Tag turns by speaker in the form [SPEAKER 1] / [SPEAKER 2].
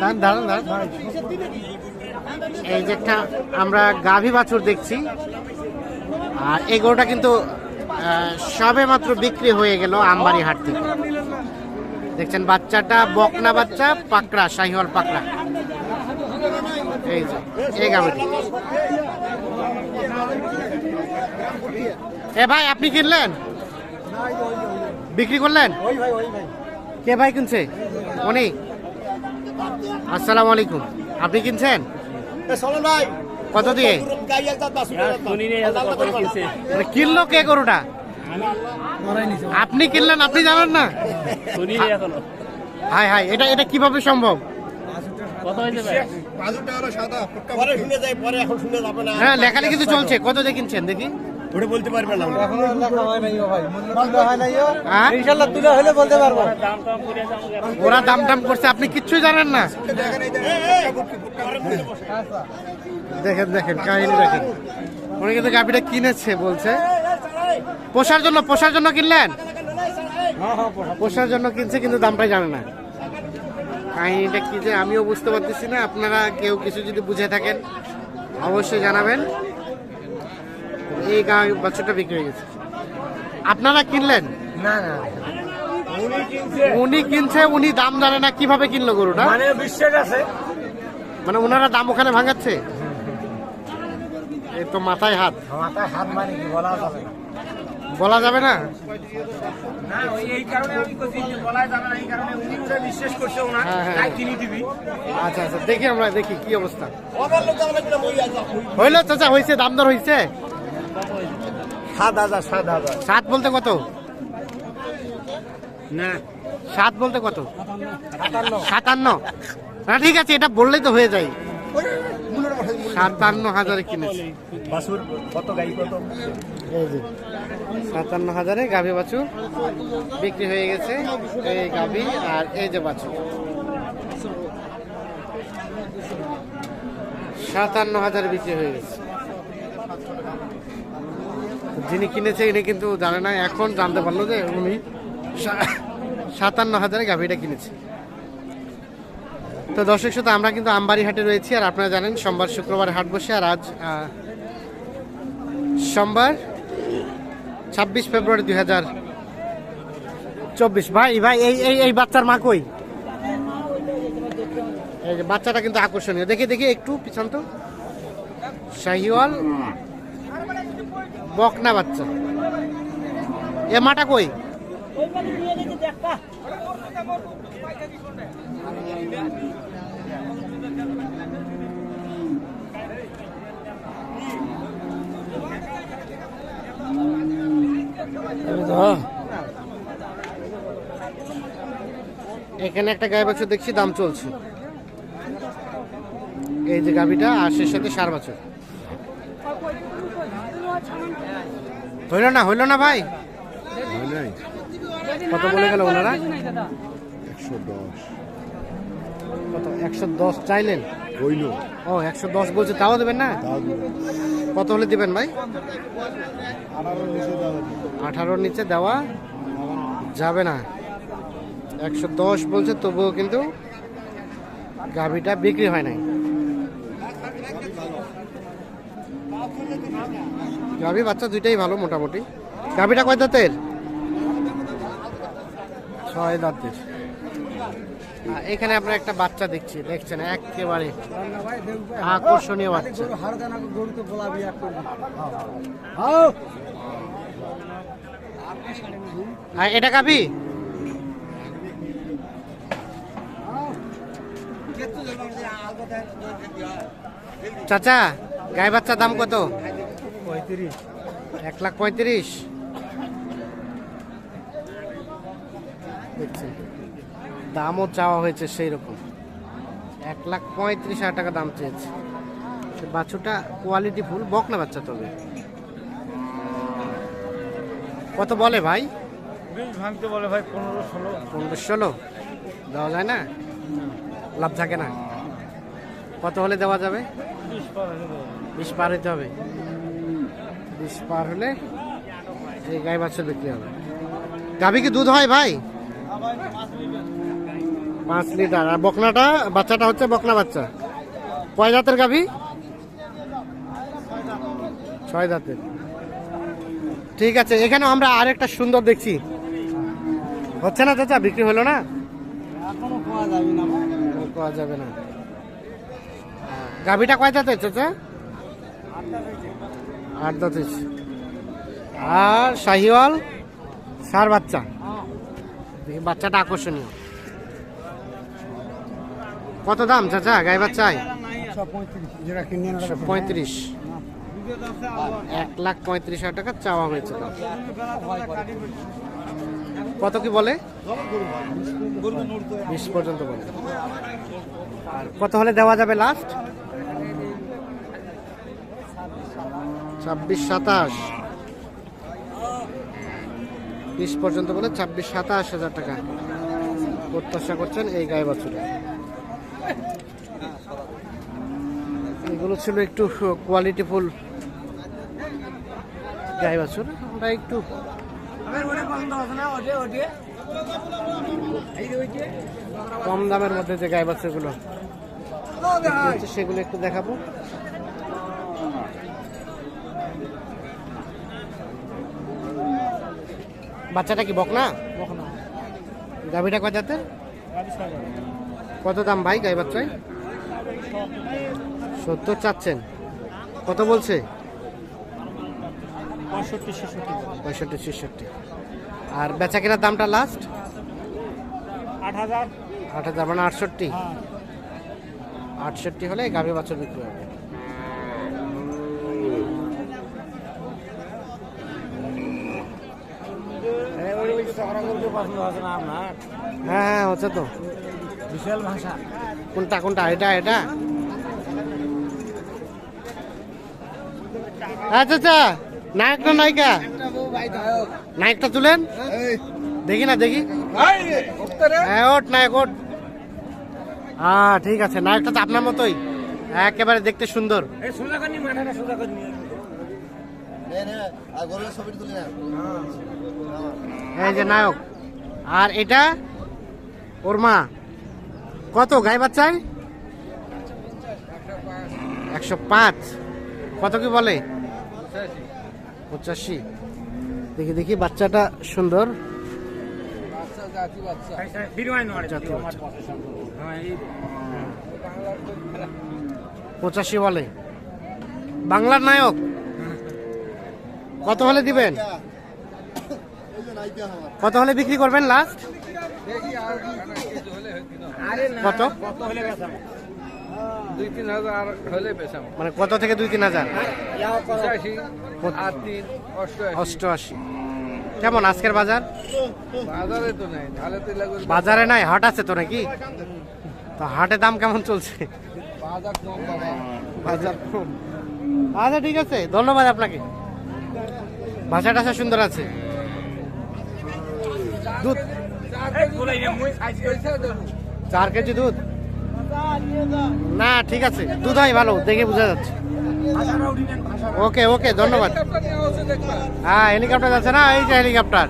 [SPEAKER 1] দাঁড়ান দাঁড়ান এই যে একটা আমরা গাভী বাছুর দেখছি। আর এই গরুটা কিন্তু সবে মাত্র বিক্রি হয়ে গেল আমবাড়ি হাট থেকে। দেখছেন বাচ্চাটা বকনা বাচ্চা পাকড়া শাহিওয়াল পাকড়া। এই যে এই গাভীটি। এ ভাই আপনি কিনলেন? বিক্রি করলেন? কে ভাই কিনছে? উনি? আসসালামু আলাইকুম। আপনি কিনছেন? কত দিয়ে? মানে কিনলো কে গরুটা? আপনি কিনলেন আপনি জানেন না? হাই হাই এটা এটা কীভাবে সম্ভব? হ্যাঁ লেখালেখি কিন্তু চলছে। কত দিয়ে কিনছেন দেখি?
[SPEAKER 2] ওটা বলতে পারবেন না।
[SPEAKER 1] হ্যাঁ?
[SPEAKER 3] ইনশাল্লাহ তুলে হলে বলতে পারব।
[SPEAKER 1] ওরা দাম টাম করছে আপনি কিচ্ছুই জানেন না। দেখেন দেখেন কাহিনী দেখেন। উনি কিন্তু গাভিটা কিনেছে বলছে। পোষার জন্য পোষার জন্য কিনলেন? পোষার জন্য কিনছে কিন্তু দামটাই জানে না। কাহিনীটা কি যে আমিও বুঝতে পারতেছি না। আপনারা কেউ কিছু যদি বুঝে থাকেন অবশ্যই জানাবেন। এই গা বাচ্চাটা বিক্রি হয়ে গেছে। আপনারা কিনলেন?
[SPEAKER 3] না না
[SPEAKER 1] উনি কিনছে। উনি দাম জানে না কীভাবে কিনলো গরুটা।
[SPEAKER 3] মানে বিশ্বাস আছে?
[SPEAKER 1] মানে ওনারা দাম ওখানে ভাঙাচ্ছে? এই তো মাথায় হাত।
[SPEAKER 3] মাথায় হাত মানে কি বলা যাবে না।
[SPEAKER 1] বলা যাবে না?
[SPEAKER 3] না এই কারণে আমি কইছি যে বলা যাবে না এই কারণে উনি ওটা বিশ্বাস করছে ওনার। তাই কিনে দিবি
[SPEAKER 1] আচ্ছা আচ্ছা দেখি আমরা দেখি কি অবস্থা। হইল চাচা হয়েছে দাম দর হয়েছে
[SPEAKER 3] সাত হাজার সাত হাজার।
[SPEAKER 1] সাত বলতে কত?
[SPEAKER 3] না।
[SPEAKER 1] সাত বলতে কত? সাতান্ন। না ঠিক আছে এটা বললেই তো হয়ে যায়। সাতান্ন হাজারে কিনেছি। সাতান্ন হাজারে গাভী বাছু বিক্রি হয়ে গেছে এই গাভী আর এই যে বাছু সাতান্ন হাজারে বিক্রি হয়ে গেছে। যিনি কিনেছে ইনি কিন্তু জানে না এখন জানতে পারল যে উনি সাতান্ন হাজারে গাভীটা কিনেছে। তো দর্শক শ্রোতা, আমরা কিন্তু আমবাড়ি হাটে রয়েছি আর আপনারা জানেন সোমবার শুক্রবার হাট বসে আর আজ সোমবার ছাব্বিশ ফেব্রুয়ারি দুই হাজার চব্বিশ। ভাই ভাই, এই এই এই বাচ্চার মা কই? বাচ্চাটা কিন্তু আকর্ষণীয়। দেখি দেখি, একটু পিছন তো। শাহিওয়াল বকনা বাচ্চা। এ মাটা কই? এখানে একটা গায়ে বাছুর দেখছি, দাম চলছে। এই যে গাভিটা, আর সে সাথে সার বাছুর। হইল না হইল না ভাই? কত বলে গেল ওনারা? একশো কত একশো দশ চাইলেন? হইল। ও একশো দশ বলছে তাও দেবেন না? কত হলে দিবেন ভাই? আঠারোর নিচে দেওয়া যাবে না। একশো দশ বলছে তবুও কিন্তু গাভিটা বিক্রি হয় নাই। গাভি বাচ্চা দুইটাই ভালো মোটামুটি। গাভিটা কয় দাঁতের? ছয় দাঁতের। এখানে আমরা একটা বাচ্চা দেখছি দেখছেন একেবারে আকর্ষণীয় বাচ্চা। আর এটা গাভি? চাচা গায়ে বাচ্চার দাম কত? এক লাখ পঁয়ত্রিশ। দামও চাওয়া হয়েছে সেই রকম এক লাখ পঁয়ত্রিশ হাজার টাকা দাম চেয়েছে। বাছুরটা কোয়ালিটি ফুল বকনা বাচ্চা তবে? কত বলে ভাই?
[SPEAKER 3] ভাঙতে বলে ভাই পনেরো ষোলো।
[SPEAKER 1] পনেরো ষোলো? দেওয়া যায় না? লাভ থাকে না? কত হলে দেওয়া যাবে?
[SPEAKER 3] বিশ পার হলে
[SPEAKER 1] বিশ পার হতে হবে। বিশ পার হলে এই গাই বাচ্চা বিক্রি হবে। গাভী কি দুধ হয় ভাই? পাঁচ লিটার। আর বকনাটা বাচ্চাটা হচ্ছে বকনা বাচ্চা। কয় দাঁতের গাভী? ছয় দাঁতের ঠিক আছে এখানে আমরা আর একটা সুন্দর দেখছি। হচ্ছে না চাচা? বিক্রি হলো না?
[SPEAKER 3] পাওয়া যাবে না
[SPEAKER 1] গাভীটা কয় দাঁতের চাচা? আট দাঁতের আর শাহিওয়াল সার বাচ্চা। বাচ্চাটা আকর্ষণীয়। কত দাম, চাচা? গাই বাচ্চায়
[SPEAKER 3] পঁয়ত্রিশ।
[SPEAKER 1] এক লাখ পঁয়ত্রিশ হাজার টাকা চাওয়া হয়েছে কত কি বলে? বিশ পর্যন্ত বলে। কত হলে দেওয়া যাবে লাস্ট ছাব্বিশ সাতাশ। বিশ পর্যন্ত বলে ছাব্বিশ সাতাশ হাজার টাকা। প্রত্যাশা করছেন এই গায়ে বছরে। এগুলো ছিল একটু কোয়ালিটিফুল গাই বাছুর। আমরা একটু কম দামের মধ্যে যে গাই বাছুরগুলো, সেগুলো একটু দেখাবো। বাচ্চাটা কি বক না গাভিটা কয় জাতের? কত দাম ভাই গাই বাচ্চায়? সত্তর চাচ্ছেন। কত বলছে?
[SPEAKER 3] পঁয়ষট্টি ছেষট্টি।
[SPEAKER 1] আর বেচা কেনার দামটা লাস্ট
[SPEAKER 3] আট হাজার।
[SPEAKER 1] আট হাজার মানে আটষট্টি। আটষট্টি হলে গাভী বাছুর বিক্রি হবে
[SPEAKER 3] পছন্দ হচ্ছে না আপনার
[SPEAKER 1] হ্যাঁ হ্যাঁ হচ্ছে তো।
[SPEAKER 3] বিশাল ভাষা।
[SPEAKER 1] কোনটা কোনটা? এটা এটা? আচ্ছা আচ্ছা। নায়ক? না নায়িকা নায়কটা তুলেন? দেখি না দেখি। হ্যাঁ ওট নায়ক ওট হ্যাঁ ঠিক আছে। নায়কটা তো আপনার মতোই। একেবারে দেখতে সুন্দর।
[SPEAKER 3] সোজা করি মাথাটা সোজা করি
[SPEAKER 2] ছবি তুলে না।
[SPEAKER 1] এই যে নায়ক। আর এটা ওর মা। কত গাই বাচ্চায় একশো পাঁচ। কত কি বলে? পঁচাশি। দেখি দেখি, বাচ্চাটা সুন্দর। পঁচাশি বলে। বাংলার নায়ক। কত হলে দিবেন? কত হলে বিক্রি করবেন লাস্ট কত? মানে কত থেকে দুই তিন হাজার?
[SPEAKER 4] অষ্টআশি।
[SPEAKER 1] কেমন আজকের বাজার?
[SPEAKER 4] বাজারে নেই,
[SPEAKER 1] হাট আছে তো নাকি? তো হাটে দাম কেমন চলছে?
[SPEAKER 4] বাজার
[SPEAKER 1] আচ্ছা ঠিক আছে, ধন্যবাদ আপনাকে। ভাষা সুন্দর আছে। দুধ? চার কেজি দুধ? না ঠিক আছে। দুধ হয় ভালো দেখে বোঝা যাচ্ছে। ওকে ওকে ধন্যবাদ। হ্যাঁ হেলিকপ্টার যাচ্ছে না? এই যে হেলিকপ্টার।